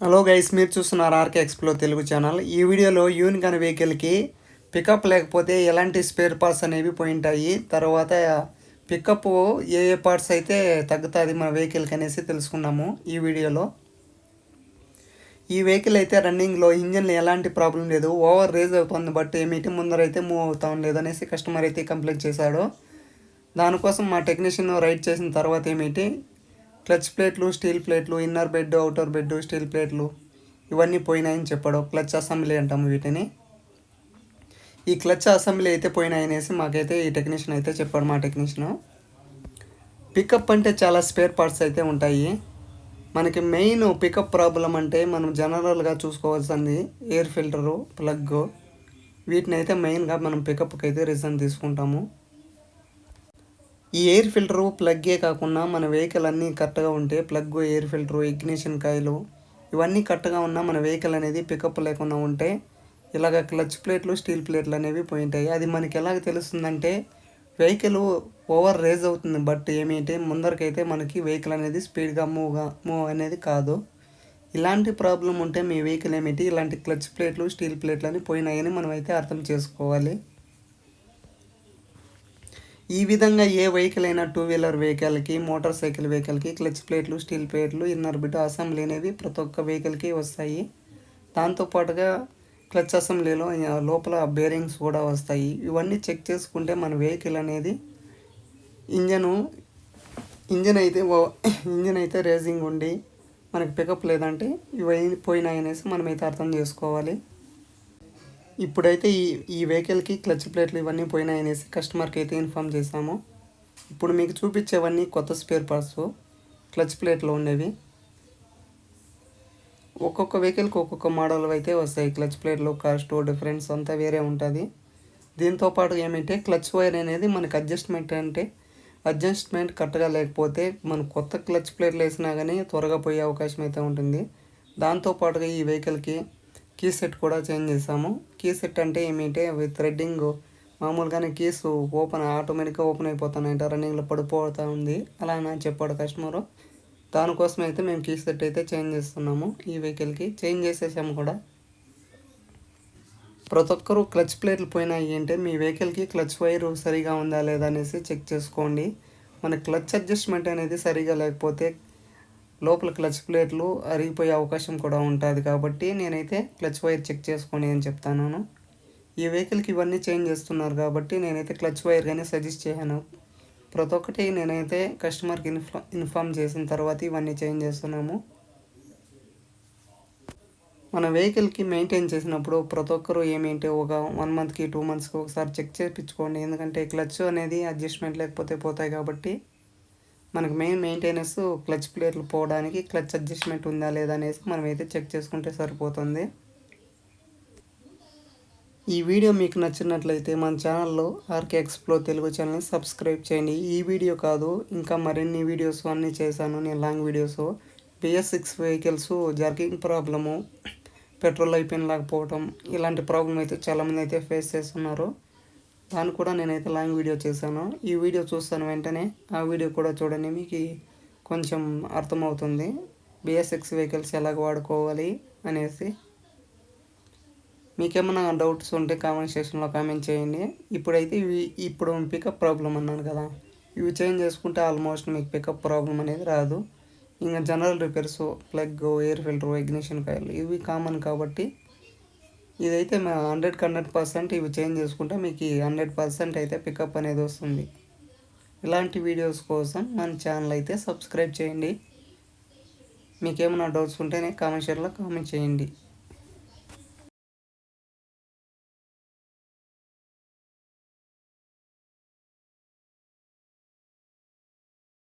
Hello guys మీరు చూస్తున్నారు RK ఎక్స్ప్లో Telugu channel ఈ వీడియోలో యూనిక్ అనే వెహికల్కి పికప్ లేకపోతే ఎలాంటి స్పేర్ పార్ట్స్ అనేవి పోయింటాయి తర్వాత పికప్ ఏ ఏ పార్ట్స్ అయితే తగ్గుతుంది మన వెహికల్కి అనేసి తెలుసుకున్నాము ఈ వీడియోలో. ఈ వెహికల్ అయితే రన్నింగ్లో ఇంజన్లో ఎలాంటి ప్రాబ్లం లేదు. ఓవర్ రేజ్ అవుతుంది బట్ ఏమిటి ముందర అయితే మూవ్ అవుతా లేదు అనేసి కస్టమర్ అయితే కంప్లైంట్ చేశాడు. దానికోసం మా టెక్నీషియన్ రైడ్ చేసిన తర్వాత ఏమిటి క్లచ్ ప్లేట్లు స్టీల్ ప్లేట్లు inner bed outer bed steel ప్లేట్లు ఇవన్నీ పోయినాయని చెప్పాడు. క్లచ్ అసెంబ్లీ అంటాము వీటిని. ఈ క్లచ్ అసెంబ్లీ అయితే పోయినాయనేసి మాకైతే ఈ టెక్నీషియన్ అయితే చెప్పాడు మా టెక్నీషియన్. పికప్ అంటే చాలా స్పేర్ పార్ట్స్ అయితే ఉంటాయి. మనకి మెయిన్ పికప్ ప్రాబ్లం అంటే మనం జనరల్గా చూసుకోవాల్సింది ఎయిర్ ఫిల్టరు ప్లగ్ వీటిని అయితే మెయిన్గా మనం పికప్కి అయితే రీజన్ తీసుకుంటాము. ఈ ఎయిర్ ఫిల్టరు ప్లగ్గే కాకుండా మన వెహికల్ అన్నీ కరెక్ట్గా ఉంటే ప్లగ్ ఎయిర్ ఫిల్టరు ఇగ్నిషన్ కాయలు ఇవన్నీ కరెక్ట్గా ఉన్నా మన వెహికల్ అనేది పికప్ లేకుండా ఉంటే ఇలాగ క్లచ్ ప్లేట్లు స్టీల్ ప్లేట్లు అనేవి పోయింటాయి అది మనకి ఎలాగ తెలుస్తుందంటే వెహికల్ ఓవర్ రేజ్ అవుతుంది. బట్ ఏమిటి ముందరకైతే మనకి వెహికల్ అనేది స్పీడ్గా మూవ్గా మూవ్ అనేది కాదు. ఇలాంటి ప్రాబ్లం ఉంటే మీ వెహికల్ ఏమిటి? ఇలాంటి క్లచ్ ప్లేట్లు స్టీల్ ప్లేట్లు అని పోయినాయని మనం అయితే అర్థం చేసుకోవాలి. ఈ విధంగా ఏ వెహికల్ అయినా టూ వీలర్ వెహికల్కి మోటార్ సైకిల్ వెహికల్కి క్లచ్ ప్లేట్లు స్టీల్ ప్లేట్లు ఇన్నర్ బిట్ అసెంబ్లీ అనేవి ప్రతి ఒక్క వెహికల్కి వస్తాయి. దాంతోపాటుగా క్లచ్ అసెంబ్లీలో లోపల బేరింగ్స్ కూడా వస్తాయి. ఇవన్నీ చెక్ చేసుకుంటే మన వెహికల్ అనేది ఇంజను ఇంజన్ అయితే ఇంజన్ అయితే రేసింగ్ ఉండి మనకి పికప్ లేదంటే ఇవి పోయినాయి అనేసి మనమైతే అర్థం చేసుకోవాలి. ఇప్పుడైతే ఈ ఈ వెహికల్కి క్లచ్ ప్లేట్లు ఇవన్నీ పోయినాయి అనేసి కస్టమర్కి అయితే ఇన్ఫామ్ చేశాము. ఇప్పుడు మీకు చూపించేవన్నీ కొత్త స్పేర్ పార్ట్స్ క్లచ్ ప్లేట్లో ఉండేవి. ఒక్కొక్క వెహికల్కి ఒక్కొక్క మోడల్ అయితే వస్తాయి. క్లచ్ ప్లేట్లు కాస్ట్ డిఫరెన్స్ అంతా వేరే ఉంటుంది. దీంతోపాటు ఏమంటే క్లచ్ వైర్ అనేది మనకు అడ్జస్ట్మెంట్ అంటే అడ్జస్ట్మెంట్ కరెక్ట్గా లేకపోతే మనం కొత్త క్లచ్ ప్లేట్లు వేసినా కానీ త్వరగా పోయే అవకాశం అయితే ఉంటుంది. దాంతోపాటుగా ఈ వెహికల్కి కీ సెట్ కూడా చేంజ్ చేసాము. కీ సెట్ అంటే ఏమిటి? అవి థ్రెడ్డింగ్. మామూలుగానే కీస్ ఓపెన్ ఆటోమేటిక్గా ఓపెన్ అయిపోతున్నాయంట. రన్నింగ్లో పడిపోతూ ఉంది. అలా అని చెప్పాడు కస్టమరు. దానికోసం అయితే మేము కీ సెట్ అయితే చేంజ్ చేస్తున్నాము. ఈ వెహికల్కి చేంజ్ చేసేసాము కూడా. ప్రతి ఒక్కరు క్లచ్ ప్లేట్లు పోయినాయి అంటే మీ వెహికల్కి క్లచ్ వైర్ సరిగా ఉందా లేదా అనేసి చెక్ చేసుకోండి. మన క్లచ్ అడ్జస్ట్మెంట్ అనేది సరిగా లేకపోతే లోపల క్లచ్ ప్లేట్లు అరిగిపోయే అవకాశం కూడా ఉంటుంది కాబట్టి నేనైతే క్లచ్ వైర్ చెక్ చేసుకొని అని చెప్తాను. ఈ వెహికల్కి ఇవన్నీ చేంజ్ చేస్తున్నారు కాబట్టి నేనైతే క్లచ్ వైర్ కానీ సజెస్ట్ చేయను ప్రతి ఒక్కటి నేనైతే కస్టమర్కి ఇన్ఫా ఇన్ఫామ్ చేసిన తర్వాత ఇవన్నీ చేంజ్ చేస్తున్నాము. మన వెహికల్కి మెయింటైన్ చేసినప్పుడు ప్రతి ఒక్కరు ఏమేంటి ఒక వన్ మంత్కి టూ మంత్స్కి ఒకసారి చెక్ చేయించుకోండి ఎందుకంటే క్లచ్ అనేది అడ్జస్ట్మెంట్ లేకపోతే పోతాయి కాబట్టి మనకు మెయిన్ మెయింటెనెన్స్ క్లచ్ ప్లేట్లు పోవడానికి క్లచ్ అడ్జస్ట్మెంట్ ఉందా లేదా అనేసి మనం అయితే చెక్ చేసుకుంటే సరిపోతుంది. ఈ వీడియో మీకు నచ్చినట్లయితే మన ఛానల్లో ఆర్కే ఎక్స్ప్లో తెలుగు ఛానల్ని సబ్స్క్రైబ్ చేయండి. ఈ వీడియో కాదు ఇంకా మరిన్ని వీడియోస్ అన్నీ చేశాను. నేను long videos B S six vehicles jerking problem petrol అయిపోయిన లేకపోవటం ఇలాంటి ప్రాబ్లం అయితే చాలామంది అయితే ఫేస్ చేస్తున్నారు. దాన్ని కూడా నేనైతే లాంగ్ వీడియో చేశాను. ఈ వీడియో చూస్తాను వెంటనే ఆ వీడియో కూడా చూడండి మీకు కొంచెం అర్థమవుతుంది. బిఎస్ఎక్స్ వెహికల్స్ ఎలాగ వాడుకోవాలి అనేసి. మీకేమైనా డౌట్స్ ఉంటే కామెంట్ సెక్షన్లో కామెంట్ చేయండి. ఇప్పుడైతే ఇవి ఇప్పుడు పికప్ ప్రాబ్లం అన్నాను కదా. ఇవి చేంజ్ చేసుకుంటే ఆల్మోస్ట్ మీకు పికప్ ప్రాబ్లం అనేది రాదు. ఇంకా general repairs plug air filter ignition కాయలు ఇవి కామన్ కాబట్టి ఇదైతే హండ్రెడ్కి హండ్రెడ్ పర్సెంట్ ఇవి చేంజ్ చేసుకుంటే మీకు హండ్రెడ్ పర్సెంట్ అయితే పికప్ అనేది వస్తుంది. ఇలాంటి వీడియోస్ కోసం మన ఛానల్ అయితే సబ్స్క్రైబ్ చేయండి. మీకేమైనా డౌట్స్ ఉంటేనే కామెంట్ షేర్లో కామెంట్ చేయండి.